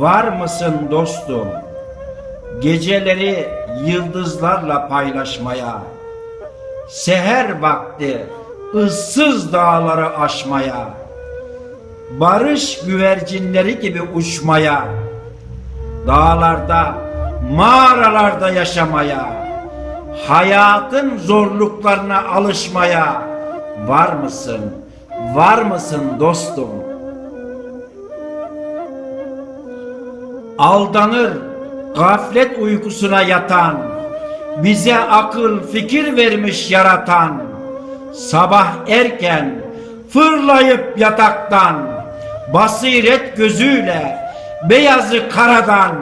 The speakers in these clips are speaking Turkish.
Var mısın dostum? Geceleri yıldızlarla paylaşmaya, seher vakti ıssız dağları aşmaya, barış güvercinleri gibi uçmaya, dağlarda, mağaralarda yaşamaya, hayatın zorluklarına alışmaya var mısın? Var mısın dostum? Aldanır, gaflet uykusuna yatan, bize akıl fikir vermiş yaratan, sabah erken fırlayıp yataktan, basiret gözüyle beyazı karadan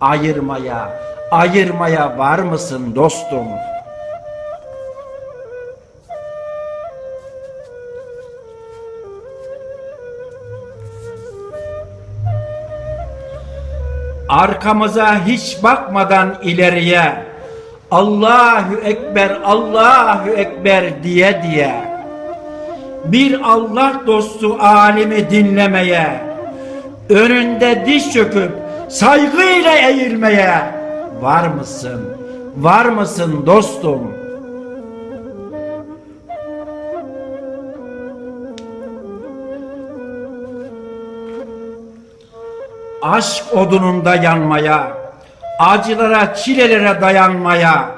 ayırmaya, ayırmaya var mısın dostum? Arkamıza hiç bakmadan ileriye Allahu Ekber, Allahu Ekber diye diye bir Allah dostu alimi dinlemeye önünde diş çöküp saygıyla eğilmeye var mısın? Var mısın dostum? Aşk odununda yanmaya, acılara, çilelere dayanmaya,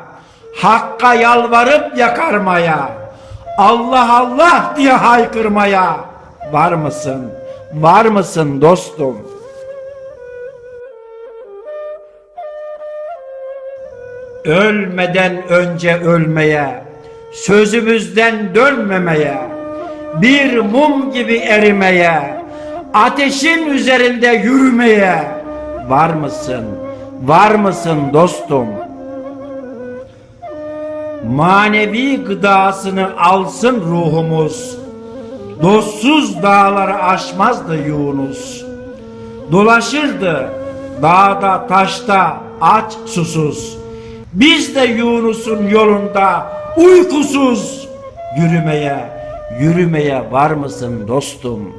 Hakka yalvarıp yakarmaya, Allah Allah diye haykırmaya var mısın? Var mısın dostum? Ölmeden önce ölmeye, sözümüzden dönmemeye, bir mum gibi erimeye, ateşin üzerinde yürümeye var mısın? Var mısın dostum? Manevi gıdasını alsın ruhumuz. Dostsuz dağları aşmazdı Yunus. Dolaşırdı dağda taşta aç susuz. Biz de Yunus'un yolunda uykusuz yürümeye, yürümeye var mısın dostum?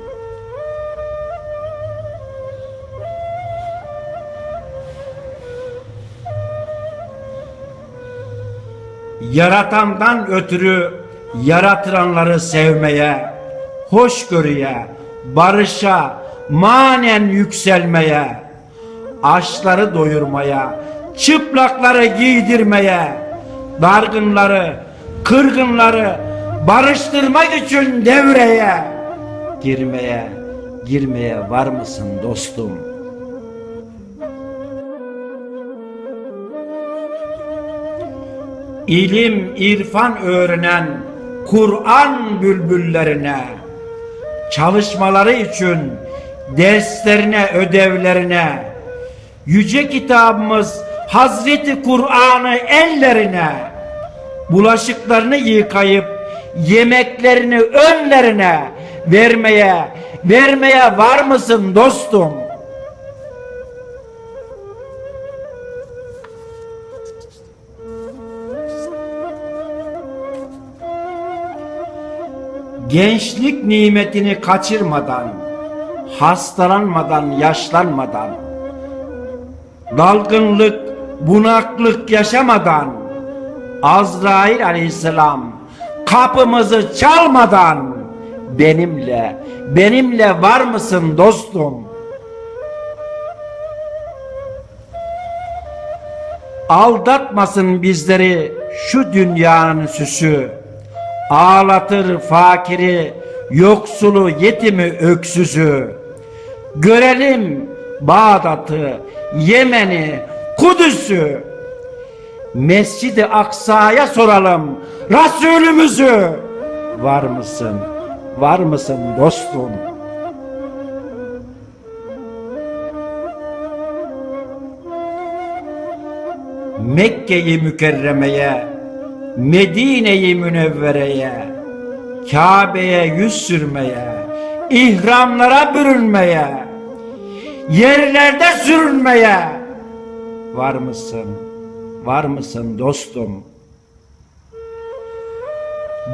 Yaratandan ötürü yaratılanları sevmeye, hoşgörüye, barışa, manen yükselmeye, açları doyurmaya, çıplakları giydirmeye, dargınları, kırgınları barıştırmak için devreye girmeye, girmeye var mısın dostum? İlim, irfan öğrenen Kur'an bülbüllerine çalışmaları için derslerine, ödevlerine yüce kitabımız Hazreti Kur'an'ı ellerine bulaşıklarını yıkayıp yemeklerini önlerine vermeye vermeye var mısın dostum? Gençlik nimetini kaçırmadan, hastalanmadan, yaşlanmadan, dalgınlık, bunaklık yaşamadan, Azrail aleyhisselam kapımızı çalmadan benimle, benimle var mısın dostum? Aldatmasın bizleri şu dünyanın süsü. Ağlatır fakiri, yoksulu, yetimi, öksüzü. Görelim Bağdat'ı, Yemen'i, Kudüs'ü. Mescid-i Aksa'ya soralım Resulümüzü. Var mısın? Var mısın dostum? Mekke'yi mükerremeye, Medine'yi münevvereye, Kabe'ye yüz sürmeye, ihramlara bürünmeye, yerlerde sürünmeye var mısın? Var mısın dostum?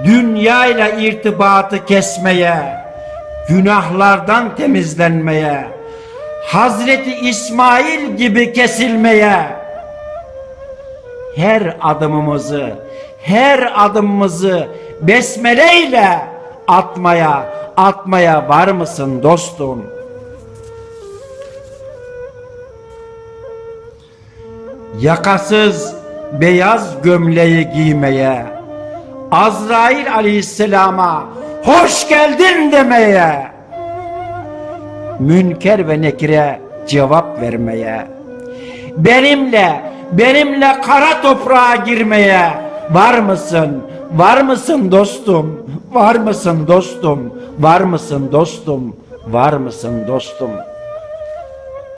Dünyayla irtibatı kesmeye, günahlardan temizlenmeye, Hazreti İsmail gibi kesilmeye, her adımımızı, her adımımızı besmeleyle atmaya, atmaya var mısın dostum? Yakasız beyaz gömleği giymeye, Azrail aleyhisselama hoş geldin demeye, Münker ve Nekir'e cevap vermeye, benimle, benimle kara toprağa girmeye var mısın? Var mısın dostum? Var mısın dostum? Var mısın dostum? Var mısın dostum?